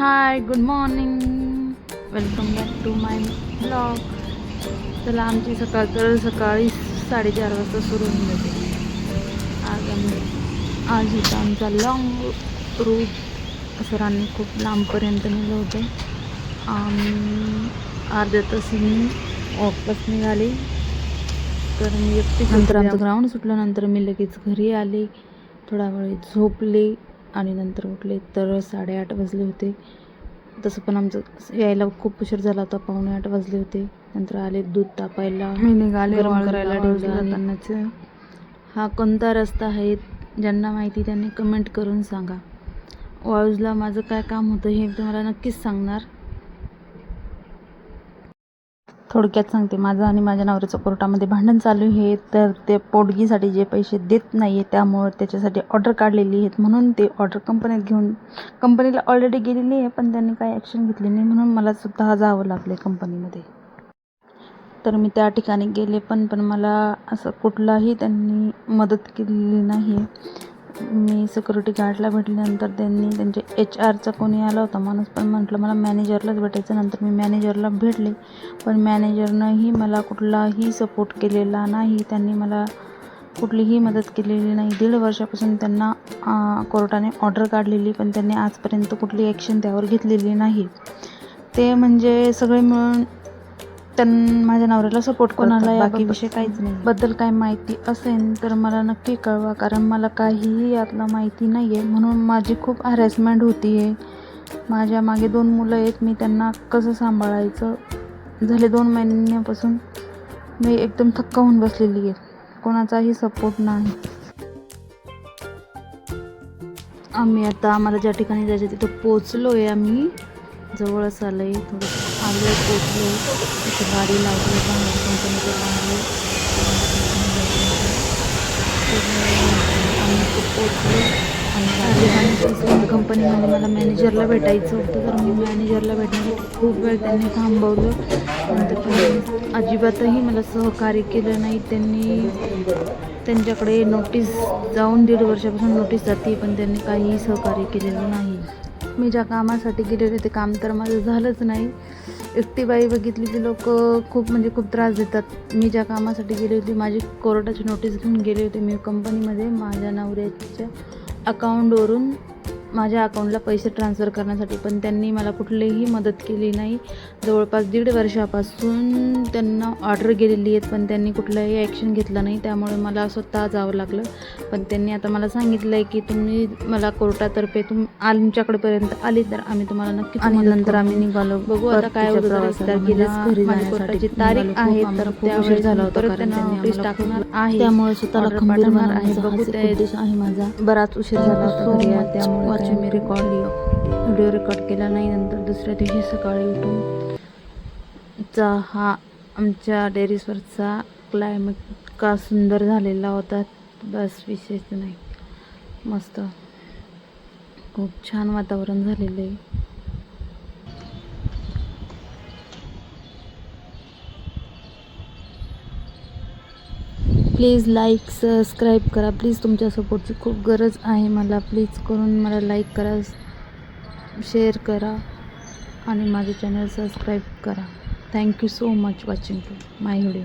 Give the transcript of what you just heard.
Hi good morning welcome back to my blog चला आमची सकाळ तर सकाळी साडेचार वाजता सुरू होऊन जाते. आज आम्ही आज होता आमचा लॉंग रूट सरांनी खूप लांबपर्यंत नेलं होतं. आम्ही अर्ध्या तासांनी वापस निघाली. तर मी एकटी नंतर आमचं ग्राउंड सुटल्यानंतर मी लगेच घरी आले. थोडा वेळ झोपले. आणि नंतर उठले. तर साडेआठ वाजले होते. तसं पण आमचं यायला खूप उशीर झाला होता. पावणे आठ वाजले होते. नंतर आले दूध तापायला. मी निघाले गरम करायला. हा कोणता रस्ता आहे? ज्यांना माहिती त्यांनी कमेंट करून सांगा. वाळूजला माझं काय काम होतं हे तुम्हाला नक्कीच सांगणार. थोडक्यात सांगते. माझं आणि माझ्या नवऱ्याचं कोर्टामध्ये भांडण चालू आहे. तर ते पोटगीसाठी जे पैसे देत नाही आहे त्यामुळं त्याच्यासाठी ऑर्डर काढलेली आहेत. म्हणून ते ऑर्डर कंपनीत घेऊन कंपनीला ऑलरेडी गेलेली आहे पण त्यांनी काही ॲक्शन घेतली नाही. म्हणून मला स्वतः जावं लागलं आहे कंपनीमध्ये तर मी त्या ठिकाणी गेले पण पण मला असं कुठलाही त्यांनी मदत केलेली नाही मी सिक्युरिटी गार्डला भेटल्यानंतर त्यांनी त्यांचे एच आरचा कोणी आला होता. माणूस पण म्हटलं मला मॅनेजरलाच भेटायचं. नंतर मी मॅनेजरला भेटले. पण मॅनेजरनंही मला कुठलाही सपोर्ट केलेला नाही. त्यांनी मला कुठलीही मदत केलेली नाही. दीड वर्षापासून त्यांना कोर्टाने ऑर्डर काढलेली पण त्यांनी आजपर्यंत कुठली ॲक्शन त्यावर घेतलेली नाही. ते म्हणजे सगळे मिळून त्यां माझ्या नवऱ्याला सपोर्ट कोणाला बाकी विषय काहीच नाही. बद्दल काय माहिती असेल तर मला नक्की कळवा कारण मला काहीही यातलं माहिती नाही आहे म्हणून माझी खूप हॅरॅसमेंट होती आहे माझ्या मागे दोन मुलं आहेत. मी त्यांना कसं सांभाळायचं? झाले दोन महिन्यापासून मी एकदम थक्क होऊन बसलेली आहे. कोणाचाही सपोर्ट नाही. आम्ही आता आम्हाला ज्या ठिकाणी जायचं तिथं पोचलो आहे आम्ही. जवळच आलं आहे थोडं आलं आहे पोचलो तिथे गाडी लावली बाहेर कंपनीच्या बाहेर आम्ही पोचलो आणि कंपनीमध्ये मला मॅनेजरला भेटायचं होतं. तर मी मॅनेजरला भेटण्यासाठी खूप वेळ त्यांनी थांबवलं. नंतर अजिबातही मला सहकार्य केलं नाही. त्यांनी त्यांच्याकडे नोटीस जाऊन दीड वर्षापासून नोटीस जाते पण त्यांनी काहीही सहकार्य केलेलं नाही. मी ज्या कामासाठी गेलेले ते काम तर माझं झालंच नाही. एकटी बाई बघितली की लोक खूप म्हणजे खूप त्रास देतात. मी ज्या कामासाठी गेले होते माझी कोर्टाची नोटीस घेऊन गेले होते मी कंपनीमध्ये माझ्या नवऱ्याच्या अकाउंटवरून माझ्या अकाउंटला पैसे ट्रान्सफर करण्यासाठी पण त्यांनी मला कुठलीही मदत केली नाही. जवळपास दीड वर्षापासून त्यांना ऑर्डर गेलेली आहेत पण त्यांनी कुठलंही ॲक्शन घेतलं नाही. त्यामुळे मला स्वतः जावं लागलं. पण त्यांनी आता मला सांगितलं आहे की तुम्ही मला कोर्टातर्फे तुम आमच्याकडेपर्यंत आली तर आम्ही तुम्हाला नक्की आणि नंतर आम्ही निघालो बघू आता काय कोर्टाची तारीख आहे तर त्यावेळेस झाला होता त्यांना नोटीस टाकणार आहे. त्यामुळे स्वतःला खंबीर आहे. बघू एक ते- उद्देश आहे माझा. बराच उशीर झाला होता त्यामुळे सकाळचे मी रेकॉर्ड व्हिडिओ रेकॉर्ड केला नाही नंतर दुसऱ्या दिवशी सकाळी उठून. चा हा आमच्या डेअरीसवरचा क्लायमेट का सुंदर झालेला होता बस विशेष नाही. मस्त. खूप छान वातावरण झालेलं आहे. प्लीज लाईक सबस्क्राईब करा. प्लीज तुमच्या सपोर्टची खूप गरज आहे मला. प्लीज करून मला लाईक करा शेअर करा आणि माझे चॅनल सबस्क्राईब करा. Thank you so much watching my video